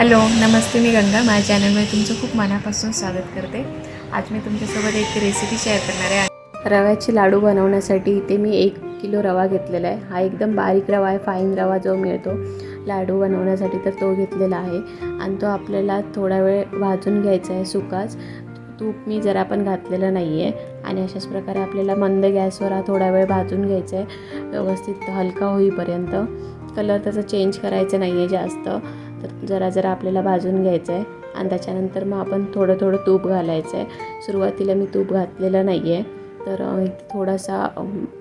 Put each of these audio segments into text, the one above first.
Hello नमस्ते मी गंगा. माझ्या चॅनलमध्ये तुमचं खूप मनापासून स्वागत करते. आज मी तुमच्यासोबत एक रेसिपी शेअर करणार आहे. रव्याचे लाडू बनवण्यासाठी इथे मी एक किलो रवा घेतलेला आहे. हा एकदम बारीक रवा आहे फाईन रवा जो मिळतो लाडू बनवण्यासाठी तर तो घेतलेला आहे. आणि तो आपल्याला थोडा वेळ भाजून घ्यायचा आहे सुकाच. तूप मी जरा पण घातलेलं नाही आहे आणि अशाच प्रकारे आपल्याला मंद गॅसवर हा थोडा वेळ भाजून घ्यायचा आहे. व्यवस्थित हलका होईपर्यंत. कलर त्याचा चेंज करायचा नाही आहे जास्त. तर जरा जरा आपल्याला भाजून घ्यायचं आहे. आणि त्याच्यानंतर मग आपण थोडं थोडं तूप घालायचं आहे. सुरुवातीला मी तूप घातलेलं नाही आहे तर थोडासा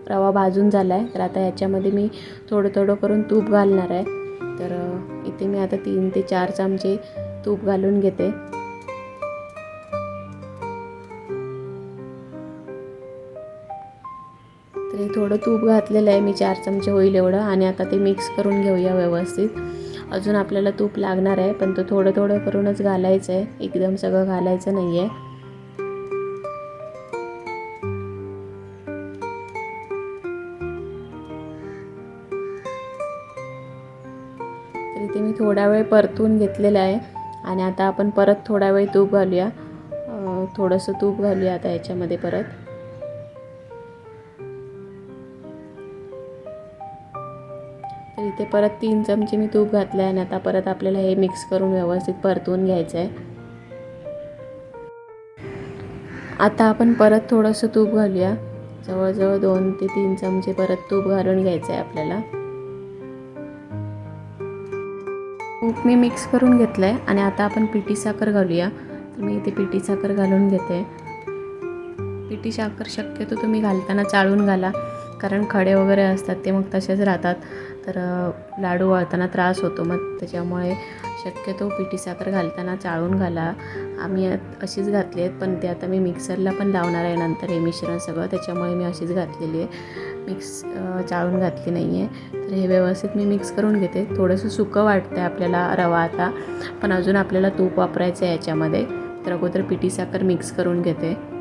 रवा भाजून झाला आहे तर आता याच्यामध्ये मी थोडं थोडं करून तूप घालणार आहे. तर इथे मी आता तीन ते चार चमचे तूप घालून घेते. तर हे थोडं तूप घातलेलं आहे. मी चार चमचे होईल एवढं. आणि आता ते मिक्स करून घेऊया व्यवस्थित. अजून आपल्याला तूप लागणार आहे पण तो थोडं थोडं करूनच घालायचं आहे. एकदम सगळं घालायचं नाही आहे तर इथे मी थोडा वेळ परतून घेतलेला आहे. आणि आता आपण परत थोडा वेळ तूप घालूया. थोडंसं तूप घालूया आता याच्यामध्ये परत. इथे परत तीन चमचे मी तूप घातलं आहे आणि आता परत आपल्याला हे मिक्स करून व्यवस्थित परतवून घ्यायचं आहे आता आपण परत थोडंसं तूप घालूया. जवळजवळ दोन ते तीन चमचे परत तूप घालून घ्यायचं आहे आपल्याला. तूप मी मिक्स करून घेतलं आहे आणि आता आपण पिठी साखर घालूया. तर मी इथे पिठी साखर घालून घेते. पिठी साखर शक्यतो तुम्ही घालताना चाळून घाला. कारण खडे वगैरे असतात ते मग तसेच राहतात. तर लाडू वळताना त्रास होतो. मग त्याच्यामुळे शक्यतो पिठी साखर घालताना चाळून घाला. आम्ही आत- अशीच घातली आहेत पण ते आता मी मिक्सरला पण लावणार आहे नंतर हे मिश्रण सगळं. त्याच्यामुळे मी अशीच घातलेली आहे. मिक्स चाळून घातली नाही आहे तर हे व्यवस्थित मी मिक्स करून घेते. थोडंसं सुकं वाटतं आहे आपल्याला रवा आता. पण अजून आपल्याला तूप वापरायचं आहे याच्यामध्ये. तर अगोदर पिठी साखर मिक्स करून घेते.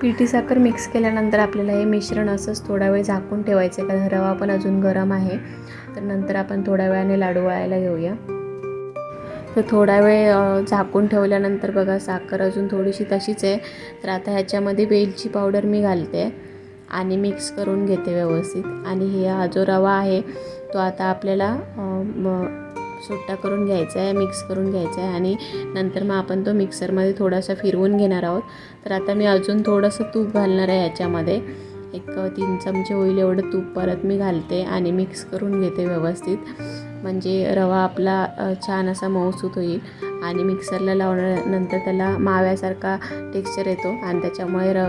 पिठी साखर मिक्स केल्यानंतर आपल्याला हे मिश्रण असंच थोडा वेळ झाकून ठेवायचं आहे कारण रवा पण अजून गरम आहे. तर नंतर आपण थोड्या वेळाने लाडू वळायला घेऊया. तर थोडा वेळ झाकून ठेवल्यानंतर बघा साखर अजून थोडीशी तशीच आहे. तर आता ह्याच्यामध्ये वेलची पावडर मी घालते आणि मिक्स करून घेते व्यवस्थित. आणि हे हा जो रवा आहे तो आता आपल्याला सुट्टा करून घ्यायचा आहे मिक्स करून घ्यायचा आहे आणि नंतर मग आपण तो मिक्सरमध्ये थोडासा फिरवून घेणार आहोत. तर आता मी अजून थोडंसं तूप घालणार आहे ह्याच्यामध्ये एक तीन चमचे होईल एवढं तूप परत मी घालते आणि मिक्स करून घेते व्यवस्थित. म्हणजे रवा आपला छान असा मऊसूत होईल आणि मिक्सरला लावल्यानंतर त्याला माव्यासारखा टेक्स्चर येतो आणि त्याच्यामुळे र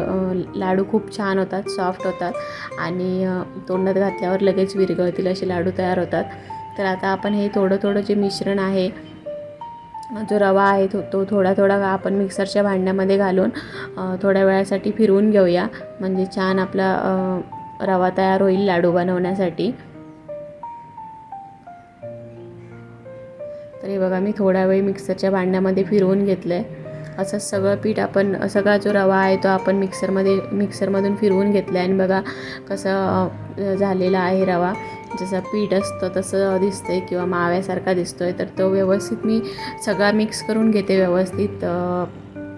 लाडू खूप छान होतात सॉफ्ट होतात आणि तोंडात घातल्यावर लगेच विरघळतील असे लाडू तयार होतात. तर आता आपण हे थोडं थोडं जे मिश्रण आहे जो रवा आहे तो तो थोडा थोडा आपण मिक्सरच्या भांड्यामध्ये घालून थोड्या वेळासाठी फिरवून घेऊया. म्हणजे छान आपला रवा तयार होईल लाडू बनवण्यासाठी. तर हे बघा मी थोडा वेळ मिक्सरच्या भांड्यामध्ये फिरवून घेतलं आहे असं सगळं पीठ आपण सगळा जो रवा आहे तो आपण मिक्सरमध्ये मिक्सरमधून फिरवून घेतलं आहे आणि बघा कसं झालेला आहे रवा. जसं पीठ असतं तसं दिसतंय किंवा माव्यासारखा दिसतोय तर तो व्यवस्थित मी सगळा मिक्स करून घेते व्यवस्थित.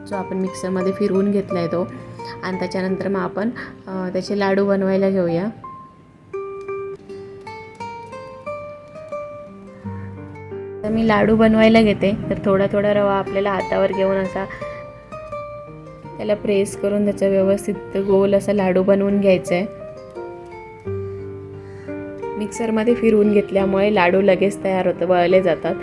जो आपण मिक्सरमध्ये फिरवून घेतला आहे तो. आणि त्याच्यानंतर मग आपण त्याचे लाडू बनवायला घेऊया. तर मी लाडू बनवायला घेते. तर थोडा थोडा रवा आपल्याला हातावर घेऊन असा त्याला प्रेस करून त्याचा व्यवस्थित गोल असा लाडू बनवून घ्यायचा आहे मिक्सरमध्ये फिरवून घेतल्यामुळे लाडू लगेच तयार होतं वळले जातात.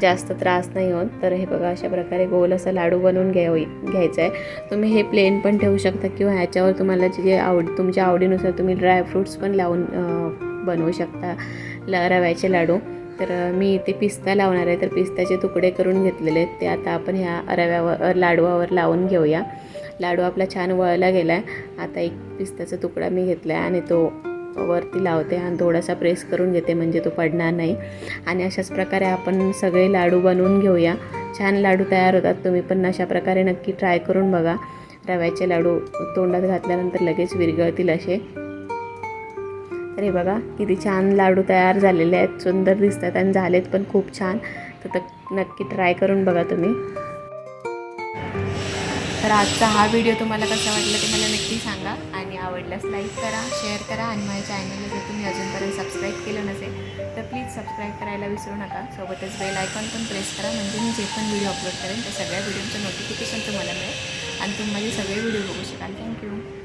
जास्त त्रास नाही होत. तर हे बघा अशा प्रकारे गोल असा लाडू बनवून घ्यावी घ्यायचा आहे. तुम्ही हे प्लेन पण ठेवू शकता किंवा ह्याच्यावर तुम्हाला जे आवड तुमच्या आवडीनुसार तुम्ही ड्रायफ्रूट्स पण लावून बनवू शकता ल रव्याचे लाडू. तर मी इथे पिस्ता लावणार आहे. तर पिस्त्याचे तुकडे करून घेतलेले आहेत. ते आता आपण ह्या रव्यावर लाडवावर लावून घेऊया. लाडू आपला छान वळला गेला आहे आता एक पिस्त्याचा तुकडा मी घेतला आहे आणि तो वरती लावते आणि थोडासा प्रेस करून घेते म्हणजे तो पडणार नाही. आणि अशाच प्रकारे आपण सगळे लाडू बनवून घेऊया. छान लाडू तयार होतात. तुम्ही पण अशा प्रकारे नक्की ट्राय करून बघा. रव्याचे लाडू तोंडात घातल्यानंतर लगेच विरघळतील असे. तर हे बघा किती छान लाडू तयार झालेले आहेत. सुंदर दिसतात आणि झालेत पण खूप छान. तर नक्की ट्राय करून बघा तुम्ही. तर आजचा हा व्हिडिओ तुम्हाला कसा वाटला ते मला नक्की सांगा. आणि आवडल्यास लाईक करा शेअर करा आणि माझ्या चॅनलला जर तुम्ही अजूनपर्यंत सबस्क्राईब केलं नसेल तर प्लीज सबस्क्राईब करायला विसरू नका. सोबतच बेल आयकॉन पण प्रेस करा म्हणजे मी जे पण व्हिडिओ अपलोड करेन त्या सगळ्या व्हिडिओचं नोटिफिकेशन तुम्हाला मिळेल. आणि तुम्ही माझे सगळे व्हिडिओ बघू शकाल. थँक्यू